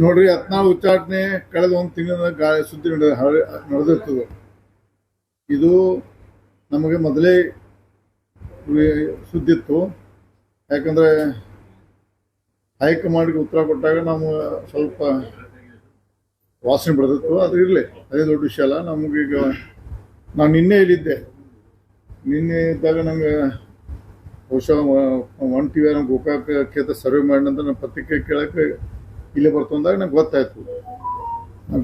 ನೋಡ್ರಿ ಹತ್ನಾಲ್ ಉಚ್ಚಾಟನೆ ಕಳೆದ ಒಂದು ತಿಂಗಳ ಗಾಳಿ ಸುದ್ದಿ ನಡೆದ- ನಡೆದಿರ್ತದೆ. ಇದು ನಮಗೆ ಮೊದಲೇ ಸುದ್ದಿ ಇತ್ತು ಯಾಕಂದ್ರೆ ಹೈಕಮಾಂಡ್ಗೆ ಉತ್ತರ ಕೊಟ್ಟಾಗ ನಾವು ಸ್ವಲ್ಪ ವಾಸನೆ ಬರ್ತಿತ್ತು ಅದು ಇರಲಿ, ಅದೇ ದೊಡ್ಡ ವಿಷಯ ಅಲ್ಲ. ನಮಗೀಗ, ನಾನು ನಿನ್ನೆ ಇಲ್ಲಿದ್ದೆ ನಿನ್ನೆ ಇದ್ದಾಗ ನಂಗೆ ಬಹುಶಃ ಒನ್ ಟಿ ವಿ ನಮ್ಮ ಗೋಕಾಕ ಕ್ಷೇತ್ರ ಸರ್ವೆ ಮಾಡಿ ನಂತರ ನನ್ನ ಪತ್ರಿಕೆ ಕೇಳಕ್ಕೆ ಇಲ್ಲೇ ಬರ್ತು ಅಂದಾಗ ನಂಗೆ ಗೊತ್ತಾಯ್ತು.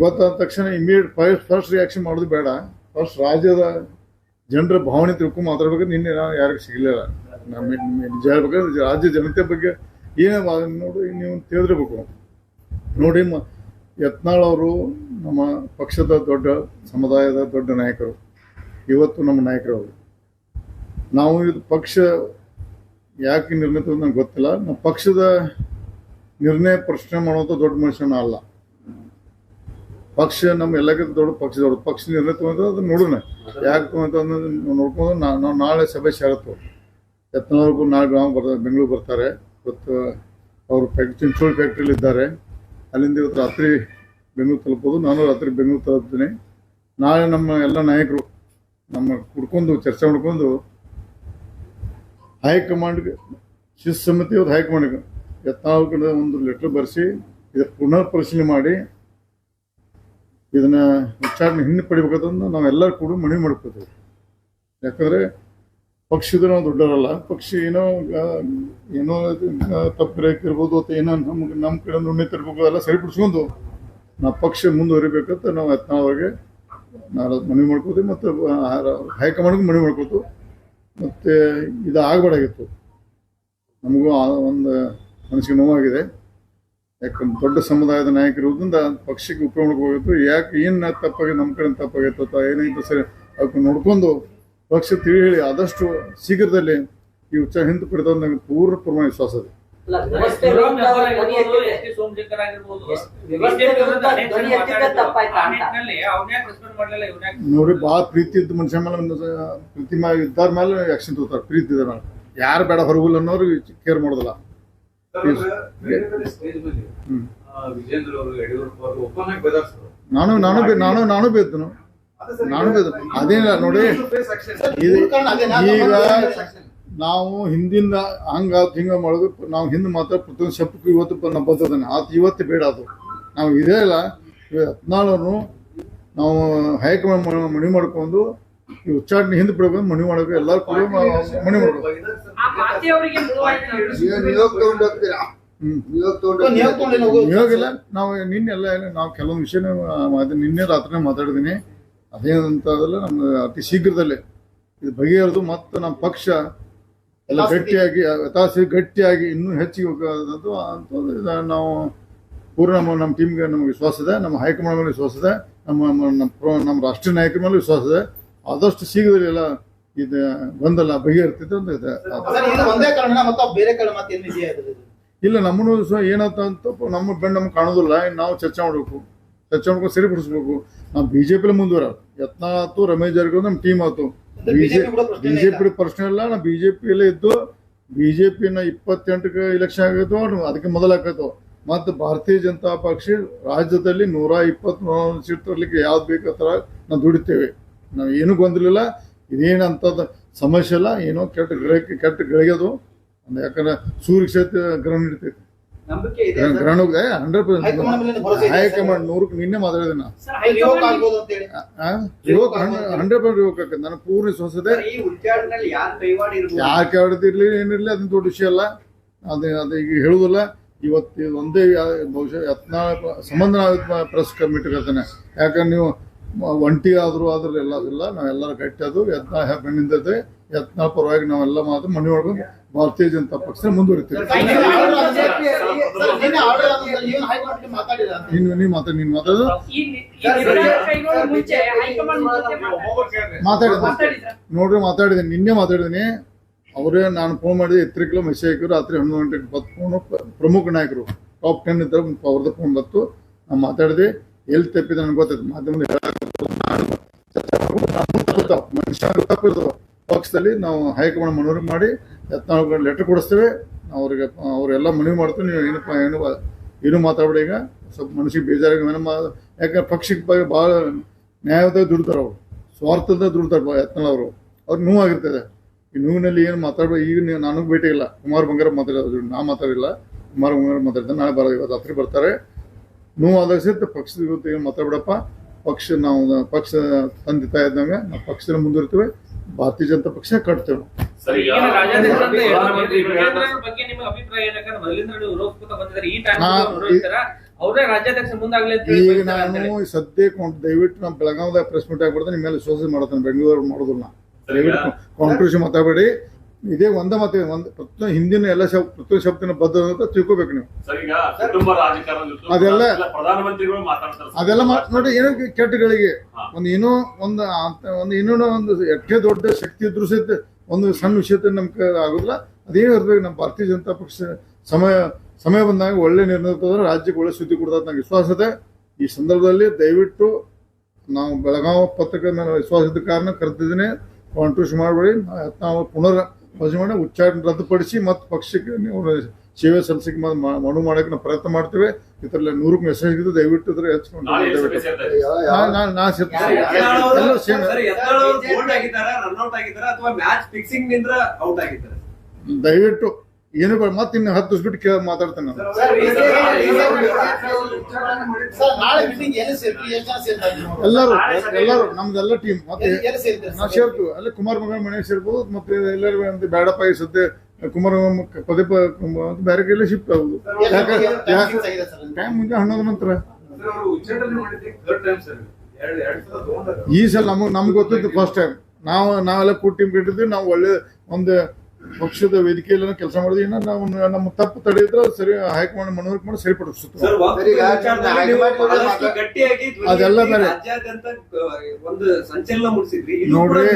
ಗೊತ್ತಾದ ತಕ್ಷಣ ಇಮಿಡಿಯೇಟ್ ಫಸ್ಟ್ ಫಸ್ಟ್ ರಿಯಾಕ್ಷನ್ ಮಾಡೋದು ಬೇಡ. ಫಸ್ಟ್ ರಾಜ್ಯದ ಜನರ ಭಾವನೆ ತಿಳ್ಕೊಂಡು ಮಾತಾಡ್ಬೇಕು ನಿನ್ನೆ ನಾನು ಯಾರಿಗೂ ಸಿಗಲಿಲ್ಲ. ನಾನು ನಿಜ ಹೇಳ್ಬೇಕಾದ್ರೆ ರಾಜ್ಯ ಜನತೆ ಬಗ್ಗೆ ಏನೇ ನೋಡಿ, ನೀವು ತಿಳಿದಿರ್ಬೇಕು. ನೋಡಿ ಮ ಯತ್ನಾಳ್ ಅವರು ನಮ್ಮ ಪಕ್ಷದ ದೊಡ್ಡ ಸಮುದಾಯದ ದೊಡ್ಡ ನಾಯಕರು. ಇವತ್ತು ನಮ್ಮ ನಾಯಕರವರು ನಾವು ಇದು ಪಕ್ಷ ಯಾಕೆ ತಗೊಂಡು ನಂಗೆ ಗೊತ್ತಿಲ್ಲ. ನಮ್ಮ ಪಕ್ಷದ ನಿರ್ಣಯ ಪ್ರಶ್ನೆ ಮಾಡುವಂಥ ದೊಡ್ಡ ಮನುಷ್ಯನ ಅಲ್ಲ. ಪಕ್ಷ ನಮ್ಮ ಎಲ್ಲಕ್ಕಿಂತ ದೊಡ್ಡ ಪಕ್ಷ ದೊಡ್ಡ ಪಕ್ಷ ನಿರ್ಣಯ ತಗೊಂಡು ಅದನ್ನ ನೋಡೋಣ ಯಾಕೆ ತಗೊಂತ ನೋಡ್ಕೊಂಡು ನಾವು ನಾಳೆ ಸಭೆ ಸೇರತ್ತು ಯತ್ನವ್ರಿಗೂ ನಾಳೆ ಗ್ರಾಮ ಬರ್ತಾರೆ ಬೆಂಗಳೂರು ಬರ್ತಾರೆ. ಇವತ್ತು ಅವರು ಫ್ಯಾಕ್ಟ್ರಿ ಚಿಂಚೋಳಿ ಫ್ಯಾಕ್ಟ್ರಿಲಿ ಇದ್ದಾರೆ. ಅಲ್ಲಿಂದ ಇವತ್ತು ರಾತ್ರಿ ಬೆಂಗಳೂರು ತಲುಪೋದು. ನಾನು ರಾತ್ರಿ ಬೆಂಗಳೂರು ತಲುಪ್ತೀನಿ. ನಾಳೆ ನಮ್ಮ ಎಲ್ಲ ನಾಯಕರು ನಮ್ಮ ಕುಡ್ಕೊಂಡು ಚರ್ಚೆ ಮಾಡ್ಕೊಂಡು ಹೈಕಮಾಂಡ್ಗೆ ಶಿಸ್ತು ಸಮಿತಿ ಅವ್ರು ಹೈಕಮಾಂಡ್ಗೆ ಯತ್ನಾಳ್ ಕಡೆ ಒಂದು ಲೆಟರ್ ಬರೆಸಿ ಇದಕ್ಕೆ ಪುನರ್ ಪರಿಶೀಲನೆ ಮಾಡಿ ಇದನ್ನ ವಿಚಾರಣೆ ಹಿಂದೆ ಪಡಿಬೇಕಂತಂದು ನಾವೆಲ್ಲರೂ ಕೂಡ ಮನವಿ ಮಾಡ್ಕೋತೀವಿ. ಯಾಕಂದ್ರೆ ಪಕ್ಷದ ನಾವು ದೊಡ್ಡವರಲ್ಲ, ಪಕ್ಷಿ ಏನೋ ಏನೋ ತಪ್ಪು ಇರ್ಬೋದು ಅಥವಾ ಏನೋ ನಮ್ಗೆ ನಮ್ಮ ಕಡೆ ನುಣ್ಣೆ ತರಬೇಕು ಅದೆಲ್ಲ ಸರಿಪಡಿಸ್ಕೊಂಡು ನಾವು ಪಕ್ಷ ಮುಂದುವರಿಬೇಕಂತ ನಾವು ಯತ್ನಾಳವ್ರಿಗೆ ನಾವು ಮನವಿ ಮಾಡ್ಕೋತೀವಿ ಮತ್ತು ಹೈಕಮಾಂಡ್ಗೂ ಮನವಿ ಮಾಡ್ಕೋತೀವಿ. ಮತ್ತು ಇದು ಆಗಬಾರ್ದಾಗಿತ್ತು ನಮಗೂ ಒಂದು ಮನಸ್ಸಿಗೆ ನೋವಾಗಿದೆ. ಯಾಕಂದ್ರೆ ದೊಡ್ಡ ಸಮುದಾಯದ ನಾಯಕರಿರೋದ್ರಿಂದ ಪಕ್ಷಕ್ಕೆ ಉಪಯೋಗಕ್ಕೆ ಹೋಗಿತ್ತು. ಯಾಕೆ ಏನು ತಪ್ಪಾಗಿದೆ ನಮ್ಮ ಕಡೆ ತಪ್ಪಾಗಿತ್ತು ಅಥವಾ ಏನಾಯಿತು ಸರಿ ಅದಕ್ಕೆ ನೋಡ್ಕೊಂಡು ಪಕ್ಷ ತಿಳಿ ಹೇಳಿ ಆದಷ್ಟು ಶೀಘ್ರದಲ್ಲಿ ಈ ಉಚ್ಚ ಹಿಂದೆ ಪಡೆದ ಪೂರ್ಣ ಪ್ರಮಾಣ ವಿಶ್ವಾಸ ಇದೆ. ಸೋಮಶೇಖರ್ ಆಗಿರ್ಬೋದು, ಎಸ್- ವ್ಯವಸ್ಥೆ BJP ವಿರುದ್ಧ ಅನೇಕ ಧ್ವನಿ ಜನ ಎತ್ತಿದ್ದೆ ಮಾತಾಡಿದ್ರು. ತಪ್ಪಾಯ್ತಾ ಆ ಅಂತ. ನಿಟ್ಟಿನಲ್ಲಿ ಅವ್ನ್ಯಾಕ್ respect ಮಾಡ್ಲಿಲ್ಲ, ಇವ್ನ್ಯಾಕ್ ನೋಡಿ ಭಾಳ ಪ್ರೀತಿ ಇದ್ದ ಮನುಷ್ಯ ಮೇಲೆ ಪ್ರೀತಿ ಮೇಲೆ ಇದ್ದಾರ ಮೇಲೆ ಆಕ್ಷನ್ ತಗೋತಾರ ಪ್ರೀತಿ ಇದ್ದಾರ ಮೇಲೆ. ಯಾರು ಬೇಡ ಹೊರಗುಲ್ ಅನ್ನೋರು ಕೇರ್ ಮಾಡೋದಿಲ್ಲ. ಸ್ಟೇಜ್ ಮೇಲೆ ವಿಜೇಂದ್ರ ಅವರು ಯಡಿಯೂರಪ್ಪ ಅವರು ಓಪನ್ ಆಗಿ ಬೆದರ್ಸರು. ನಾನು ನಾನು ನಾನು ನಾನು ಬೇತನು ನಾನು ಬೇದ ಅದೇನಿಲ್ಲ ನೋಡಿ. ಈಗ ನಾವು ಹಿಂದಿಂದ ಹಂಗ ಹಿಂಗ ಮಾಡೋದು ನಾವು ಹಿಂದೆ ಮಾತ್ರ ಪ್ರತಿಯೊಂದು ಶಬ್ದಕ್ಕೂ ಇವತ್ತು ನಮ್ಮ ನಾವು ಬರ್ತದಾನೆ ಆತ ಇವತ್ತು ಬೇಡ ಅದು. ನಾವು ಇದೇ ಇಲ್ಲ ಹದಿನಾಲ್ಕು ನಾವು ಹೈಕಮಾಂಡ್ ಮಣಿ ಮನವಿ ಮಾಡ್ಕೊಂಡು ಈ ಉಚ್ಚಾಟನೆ ಹಿಂದೆ ಬಿಡಬೇಕು ಮನವಿ ಮಾಡಬೇಕು. ಎಲ್ಲರೂ ಕೂಡ ಮಣಿ ಮನವಿ ಮಾಡಬೇಕು? ಇವಾಗಿಲ್ಲ ನಾವು ನಿನ್ನೆ ಎಲ್ಲ ನಾವು ಕೆಲವೊಂದು ವಿಷಯ ಮಾತು ನಿನ್ನೆ ರಾತ್ರಿನೇ ಮಾತಾಡಿದ್ದೀನಿ. ಅದೇನಂತದಲ್ಲ ನಮ್ಮ ಅತಿ ಶೀಘ್ರದಲ್ಲೇ. ಇದು ಬಗೆಹರಿದು ಮತ್ತು ನಮ್ಮ ಪಕ್ಷ ಎಲ್ಲ ಗಟ್ಟಿಯಾಗಿ ತಾಸಿ ಗಟ್ಟಿಯಾಗಿ ಇನ್ನೂ ಹೆಚ್ಚಿಗೆ ಹೋಗೋದಂತೂ ನಾವು ಪೂರ್ಣ ನಮ್ಮ ನಮ್ಮ ಟೀಮ್ಗೆ ನಮಗೆ ವಿಶ್ವಾಸ ಇದೆ ನಮ್ಮ ಹೈಕಮಾಂಡ್ ಮೇಲೆ ವಿಶ್ವಾಸ ಇದೆ ನಮ್ಮ ನಮ್ಮ ನಮ್ಮ ಪ್ರ- ನಮ್ಮ ರಾಷ್ಟ್ರೀಯ ನಾಯಕರ ಮೇಲೆ ವಿಶ್ವಾಸ ಇದೆ. ಆದಷ್ಟು ಶೀಘ್ರದಲ್ಲಿ ಎಲ್ಲ ಇದು ಬಂದಲ್ಲ ಬಗೆಹರಿತೈತೆ ಅಂತ ಇದೆ. ಇಲ್ಲ ನಮ್ಮನ್ನು ಸಹ ಏನಂತ ನಮ್ಮ ಬೆಂಡ್ ನಮ್ಗೆ ಕಾಣೋದಿಲ್ಲ ನಾವು ಚರ್ಚೆ ಮಾಡಬೇಕು. ಚರ್ಚೆ ಮಾಡ್ಕೊಂಡು ಸರಿಪಡಿಸ್ಬೇಕು. ನಾವು ಬಿ ಜೆ ಪಿಲಿ ಮುಂದುವರ ಯತ್ನ ಆಯ್ತು ರಮೇಶ್ ಜಾರಕಿಹೊಳಿ ನಮ್ಮ ಟೀಮ್ ಆಯ್ತು. ಬಿಜೆಪಿ ಪ್ರಶ್ನೆ ಇಲ್ಲ ನಾವು ಬಿಜೆಪಿಯಲ್ಲೇ ಇದ್ದು ಬಿಜೆಪಿನ ಇಪ್ಪತ್ತೆಂಟಕ್ಕೆ ಇಲೆಕ್ಷನ್ ಆಗೈತೋ ಅದಕ್ಕೆ ಮೊದಲಾಕತ್ತು ಮತ್ತು ಭಾರತೀಯ ಜನತಾ ಪಕ್ಷ ರಾಜ್ಯದಲ್ಲಿ ನೂರ ಇಪ್ಪತ್ತ್ ಸೀಟ್ ತರಲಿಕ್ಕೆ ಯಾವ್ದು ಬೇಕತ್ರ ನಾವು ದುಡಿತೇವೆ. ನಾವು ಏನೂ ಗೊಂದಲಿಲ್ಲ ಇದೇನಂತದ ಸಮಸ್ಯೆ ಇಲ್ಲ ಏನೋ ಕೆಟ್ಟ ಗಳಿಗೆ ಕೆಟ್ಟ ಗಳಿಗೆದು ಯಾಕಂದ್ರೆ ಸೂರ್ಯ ಕ್ಷೇತ್ರ ಗ್ರಹಣ ನಡೀತೈತಿ. ನಂಬಿಕೆ ಇದೆ. ಹಂಡ್ರೆಡ್ ಪರ್ಸೆಂಟ್ ಹೈಕಮಾಂಡ್ ನೂರಕ್ಕೆ ನಿನ್ನೆ ಮಾತಾಡಿದೆ ಯುವಕ ಅಂತ ಹೇಳಿ. ಯುವಕ ಹಂಡ್ರೆಡ್ ಪರ್ಸೆಂಟ್ ಯುವಕ ನಾನು ನನಗೆ ಪೂರ್ಣ ವಿಶ್ವಾಸ ಇದೆ ಯಾರು ಯಾಕೆ ಯಾವ್ದಿರ್ಲಿ ಏನಿರ್ಲಿ ಅದನ್ನ ದೊಡ್ಡ ವಿಷಯ ಅಲ್ಲ. ಅದು ಅದು ಈಗ ಹೇಳುದಿಲ್ಲ ಇವತ್ತು ಒಂದೇ ಬಹುಶಃ ಯತ್ನ ಸಂಬಂಧ ಪ್ರೆಸ್ ಕಮಿಟಿ ಕರ್ತಾನೆ ಯಾಕಂದ್ರೆ ನೀವು ಒಂಟಿ ಆದರೂ ಆದ್ರೂ ಎಲ್ಲ ಇಲ್ಲ. ನಾವೆಲ್ಲರ ಕಟ್ಟದು ಅದು ಯತ್ನ ಬೆನ್ನಿಂದದೆ ಯತ್ನ ಪರವಾಗಿ ನಾವೆಲ್ಲ ಮಾತು ಮನೆ ಒಳಗೆ ಭಾರತೀಯ ಜನತಾ ಪಕ್ಷ ಮುಂದುವರಿತೀವಿ. ನೀನು ಮಾತಾಡಿ ನೀನು ಮಾತಾಡೋದು ಮಾತಾಡಿ- ನೋಡ್ರಿ ಮಾತಾಡಿದೆ ನಿನ್ನೆ ಮಾತಾಡಿದೀನಿ ಅವರೇ ನಾನು ಫೋನ್ ಮಾಡಿದೆ ಕಿಲೋ ಮೆಸೇಜ್ ಹಾಕಿದ್ರು ರಾತ್ರಿ ಹನ್ನೊಂದು ಗಂಟೆಗೆ ಬತ್ತು ಫೋನು ಪ್ರಮುಖ ನಾಯಕರು. ಟಾಪ್ ಟೆನ್ ಇದ್ದಾಗ ಅವ್ರದ್ದು ಫೋನ್ ಬತ್ತು ನಾನು ಮಾತಾಡಿದೆ. ಎಲ್ಲಿ ತಪ್ಪಿದೆ ನನಗೆ ಗೊತ್ತಾಯ್ತು. ಮಾಧ್ಯಮದಲ್ಲಿ ಹೇಳಕ್ಕೆ. ಮನುಷ್ಯ ತಪ್ಪಿರ್ತಾವೆ ಪಕ್ಷದಲ್ಲಿ ನಾವು ಹೈಕಮಾಂಡ್ ಮನವರಿಕೆ ಮಾಡಿ ಯತ್ನಾಳ್ ಲೆಟರ್ ಕೊಡಿಸ್ತೇವೆ. ಅವ್ರಿಗೆ, ಅವರೆಲ್ಲ ಮನವಿ ಮಾಡ್ತೀವಿ ನೀವು ಏನಪ್ಪ ಏನು ಏನು ಮಾತಾಡ್ಬೇಡಿ, ಈಗ ಸ್ವಲ್ಪ ಮನಸ್ಸಿಗೆ ಬೇಜಾರಾಗಿ ಏನಮ್ಮ ಯಾಕಂದ್ರೆ ಪಕ್ಷಕ್ಕೆ ಬಗ್ಗೆ ಭಾಳ ನ್ಯಾಯದ ದುಡ್ತಾರೆ ಅವರು, ಸ್ವಾರ್ಥದ ದುಡ್ತಾರೆ ಯತ್ನಾಳ್ ಅವರು. ಅವ್ರು ನೋವಾಗಿರ್ತದೆ. ಈ ನೋವಿನಲ್ಲಿ ಏನು ಮಾತಾಡಬೇಡಿ, ಈಗ ನೀವು, ನನಗೆ ಭೇಟಿ ಇಲ್ಲ. ಕುಮಾರ್ ಬಂಗಾರ ಮಾತಾಡೋದು ನಾ ಮಾತಾಡಿಲ್ಲ. ಕುಮಾರ್ ಬಂಗಾರ ಮಾತಾಡ್ತಾರೆ ನಾಳೆ ಬರೋದು ಇವತ್ತು ರಾತ್ರಿ ಬರ್ತಾರೆ. ನೋವಾದಾಗ ಸಹಿತ ಪಕ್ಷದ ಇವತ್ತು ಏನು ಮಾತಾಡ್ಬಿಡಪ್ಪ. ಪಕ್ಷ, ನಾವು ಪಕ್ಷ ತಂದೆ ತಾಯಿ ಇದ್ದಂಗೆ, ನಾವು ಪಕ್ಷದಲ್ಲಿ ಮುಂದಿರ್ತೇವೆ ಭಾರತೀಯ ಜನತಾ ಪಕ್ಷ ಕಟ್ತೇವೆ. ಸರ್ ಈಗ ಬಗ್ಗೆ ನಿಮ್ಮ ಅಭಿಪ್ರಾಯ ಮೊದಲಿಂದ ಬಂದಿದ್ದಾರೆ. ಈ ಟೈಮ್ ಅವ್ರೇ ರಾಜ್ಯಾಧ್ಯಕ್ಷ ಮುಂದಾಗ್ಲಿ. ನಾನು ಸದ್ಯಕ್ಕೆ ಒಂದು ದಯವಿಟ್ಟು ನಮ್ಮ ಬೆಳಗಾವದಾಗ ಪ್ರೆಸ್ ಮೀಟ್ ಆಗ್ಬಿಡ್ದೆ ನಿಮ್ಮ ಮೇಲೆ ವಿಶ್ವಾಸ ಮಾಡ್ತಾನೆ. ಬೆಂಗಳೂರು ಮಾಡೋದಿಲ್ಲ ದಯವಿಟ್ಟು ಮಾತಾಡಬೇಡಿ. ಇದೇ ಒಂದೇ ಮಾತು ಒಂದು ಹಿಂದಿನ ಎಲ್ಲ ಶಬ್ದ ಪ್ರತಿ ಶಬ್ದನ ಬದ್ಧ ಅಂತ ತಿಳ್ಕೊಬೇಕು ನೀವು. ಅದೆಲ್ಲ- ಎಲ್ಲ ಪ್ರಧಾನಮಂತ್ರಿಗಳು ಮಾತಾಡ್ತಾರೆ. ಸರ್. ಅದೆಲ್ಲ ಮಾತ್ ನೋಡಿ ಏನೋ ಕೆಟ್ಟಗಳಿಗೆ. ಒಂದು ಏನೋ ಒಂದು ಅಂತ ಒಂದು ಇನ್ನೂ ಒಂದು ಎಷ್ಟೇ ದೊಡ್ಡ ಶಕ್ತಿ ಇದ್ರೂ ಸಹಿತ ಒಂದು ಸಣ್ಣ ವಿಷಯದ ನಮ್ಗೆ ಆಗೋದಿಲ್ಲ. ಅದೇನು ಇರ್ಬೇಕು ನಮ್ಮ ಭಾರತೀಯ ಜನತಾ ಪಕ್ಷ ಸಮಯ ಸಮಯ ಬಂದಾಗ ಒಳ್ಳೆ ನಿರ್ಣಯ ತಗೊಂಡ್ರೆ ರಾಜ್ಯಕ್ಕೆ ಒಳ್ಳೆ ಸುದ್ದಿ ಕೊಡ್ತದೆ ನಂಗೆ ವಿಶ್ವಾಸ ಇದೆ. ಈ ಸಂದರ್ಭದಲ್ಲಿ ದಯವಿಟ್ಟು ನಾವು ಬೆಳಗಾವಿ ಪತ್ರಿಕೆ ಮೇಲೆ ವಿಶ್ವಾಸ ಇದ್ದ ಕಾರಣ ಕರೆದಿದ್ದೀನಿ. ಕಾಂಟ್ರವರ್ಸಿ ಮಾಡಬೇಡಿ. ನಾವು ಪುನರ್ ಪರಿಶೀಲನೆ ಮಾಡಿ ಉಚ್ಚಾರಣೆ ರದ್ದುಪಡಿಸಿ ಮತ್ತು ಪಕ್ಷಕ್ಕೆ ನೀವು ಸೇವೆ ಸಲ್ಲಿಸಕ್ಕೆ ಮನವಿ ಮಾಡಕ್ಕೆ ನಾವು ಪ್ರಯತ್ನ ಮಾಡ್ತೇವೆ. ಇದರಲ್ಲಿ ನೂರಕ್ಕೆ ಮೆಸೇಜ್ ಇದ್ದು ದಯವಿಟ್ಟು ಇದ್ರೆ ಹೆಚ್ಕೊಂಡು ದಯವಿಟ್ಟು. ಸೇರ್ತೀನಿ. ಎಲ್ಲರೂ ಸೇಮ್ ಏನು ಮತ್ತೆ ಇನ್ನು ಹತ್ತು ದಿವಸ ಬಿಟ್ಟು ಕೇಳ ಮಾತಾಡ್ತೇನೆ ಸೇರ್ತೀವಿ? ಎಲ್ಲರೂ ಎಲ್ಲರೂ ನಮ್ದೆಲ್ಲ ಟೀಮ್ ಮತ್ತೆ ನಾವು ಎಲ್ಲಿ ಸೇರ್ತೀರಿ? ನಾ ಸರ್? ಸೇರ್ತು ಅಲ್ಲಿ ಕುಮಾರ್ ಮಗನ ಮನೆ ಸೇರ್ಬೋದು ಮತ್ತೆ ಎಲ್ಲರೂ ಅಂತ ಬೇಡಪ್ಪ ಈ ಸದ್ಯ ಕುಮಾರ್ ಪದೇಪ ಬೇರೆ ಕೈಲಿ ಶಿಫ್ಟ್ ಆಗುದು? ಟೈಮ್ ಮುಂಜಾನೆ ಹನ್ನೊಂದು ನಂತರ. ಈ ಸಲ ನಮಗೆ ನಮ್ಗೆ ಗೊತ್ತಿತ್ತು ಫಸ್ಟ್ ಟೈಮ್ ನಾವು ನಾವೆಲ್ಲ ಕೂಡ್ ಟೀಮ್ ಕಟ್ಟಿದ್ವಿ ನಾವು ಒಳ್ಳೆ ಒಂದು ಪಕ್ಷದ ವೇದಿಕೆಯಲ್ಲಿ ಕೆಲಸ ಮಾಡಿದ್ವಿ ಇನ್ನು ನಾವು ನಮ್ಮ ತಪ್ಪು ತಡೆಯಿದ್ರೆ ಸರಿ ಹೈಕಮಾಂಡ್ ಮನವರಿಕೆ ಮಾಡಿ ಸರಿಪಡಿಸುತ್ತೆ ಅದೆಲ್ಲ ಬೇರೆ. ನೋಡ್ರಿ.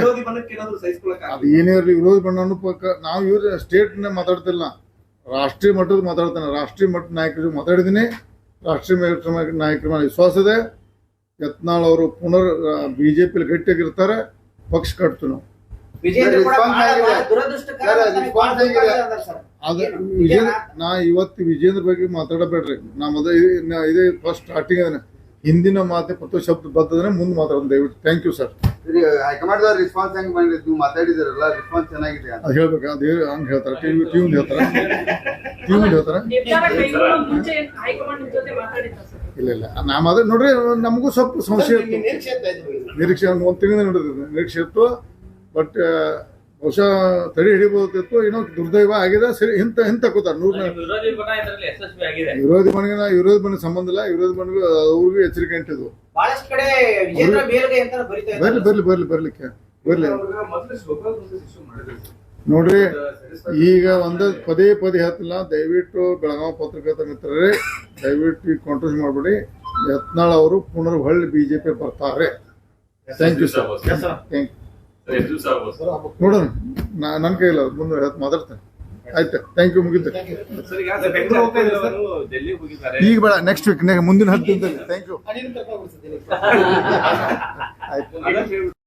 ಅದು ಏನೇ ಇರಲಿ ವಿರೋಧ ಬಣ್ಣ ನಾವು ಇವ್ರ ಸ್ಟೇಟ್ ಮಾತಾಡ್ತಿಲ್ಲ. ರಾಷ್ಟ್ರೀಯ ಮಟ್ಟದ ಮಾತಾಡ್ತಾನೆ. ರಾಷ್ಟ್ರೀಯ ಮಟ್ಟದ ನಾಯಕರ ಜೊತೆ ಮಾತಾಡಿದ್ದೀನಿ. ರಾಷ್ಟ್ರೀಯ ನಾಯಕರ ಮೇಲೆ ವಿಶ್ವಾಸ ಇದೆ. ಯತ್ನಾಳ್ ಅವರು ಪುನರ್ ಬಿಜೆಪಿ ಗಟ್ಟಿಯಾಗಿರ್ತಾರೆ. ಪಕ್ಷ ಕಟ್ತು ನಾವು. ನಾ ಇವತ್ತು ವಿಜೇಂದ್ರ ಬಗ್ಗೆ ಮಾತಾಡಬೇಡ್ರಿ. ನಾ ಮೊದಲ ಇದೇ- ಫಸ್ಟ್ ಸ್ಟಾರ್ಟಿಂಗ್ ಅದನ್ನ ಹಿಂದಿನ ಮಾತೆ ಪ್ರತಿ ಶಬ್ದ ಬರ್ತದ್ರೆ ಮುಂದೆ ಮಾತಾಡೋದು ದಯವಿಟ್ಟು. Thank you sir high command response ಹೆಂಗ್ ಬಂದಿದೆ ನೀವು ಮಾತಾಡಿದಿರಲ್ಲ ರೆಸ್ಪಾನ್ಸ್ ಚೆನ್ನಾಗಿದೆ ಅಂತ. ಅದು ಹೇಳ್ಬೇಕು ಅದು ಹೇಳಿ ಹಂಗೆ ಹೇಳ್ತಾರೆ. ಟಿವಿ ಟಿವಿ ಹೇಳ್ತಾರೆ? ಟಿವಿ ಹೇಳ್ತಾರೆ? ಇಲ್ಲ ಇಲ್ಲ. ನಾ ಅದ ನೋಡ್ರಿ ನಮಗೂ ಸ್ವಲ್ಪ ನೀವು ಇತ್ತು ನಿರೀಕ್ಷೆ ತಿಂಗಳ ಒಂದು ಒಂದು ತಿಂಗಳಿಂದ ನಿರೀಕ್ಷೆ ಇತ್ತು. ಬಟ್ ಬಹುಶಃ ತಡೆ ಹಿಡಿಬಹುದಿತ್ತು ಏನೋ ದುರ್ದೈವ ಆಗಿದೆ ಸರಿ ಹಿಂತ ಹಿಂತ ಕೂತಾರೆ. ನೂರ ವಿರೋಧಿ ಆಗಿದೆ. ವಿರೋಧಿ ಮನೆಗೆ ವಿರೋಧಿ ಮನೆ ಸಂಬಂಧ ಇಲ್ಲ ವಿರೋಧಿ ಮನೆಗೂ ಅವ್ರಿಗೂ ಎಚ್ಚರಿಕೆ ಅಂಟಿದ್ವು. ಬರ್ಲಿ ಬರ್ಲಿ ಬರ್ಲಿ ಬರ್ಲಿಕ್ಕೆ ಬರ್ಲಿ. ನೋಡ್ರಿ ಈಗ ಒಂದ ಪದೇ ಪದೇ ಹತ್ತಿಲ್ಲ ದಯವಿಟ್ಟು ಬೆಳಗಾವಿ ಪತ್ರಕರ್ತ ಮಿತ್ರರೇ ದಯವಿಟ್ಟು ಈಗ ಕಾಂಟ್ರೋಸ್ ಮಾಡಬೇಡಿ. ಯತ್ನಾಳ್ ಅವರು ಪುನರ್ ಹೊಳ್ಳಿ ಬಿಜೆಪಿ ಬರ್ತಾರೆ thank you sir thank sir, ಎಷ್ಟು ದಿವಸ ಆಗ್ಬೋದು? ನೋಡೋಣ. ನಾ ನನ್ನ ಕೈಲ್ಲ ಮುಂದೆ ಮಾತಾಡ್ತೇನೆ. ಆಯ್ತು. ಥ್ಯಾಂಕ್ ಯು ಮುಗಿತು. ಈಗ ಬೇಡ ನೆಕ್ಸ್ಟ್ ವೀಕ್ ಮುಂದಿನ ಹತ್ತು ದಿನದಲ್ಲಿ. Thank you. ಆಯ್ತು.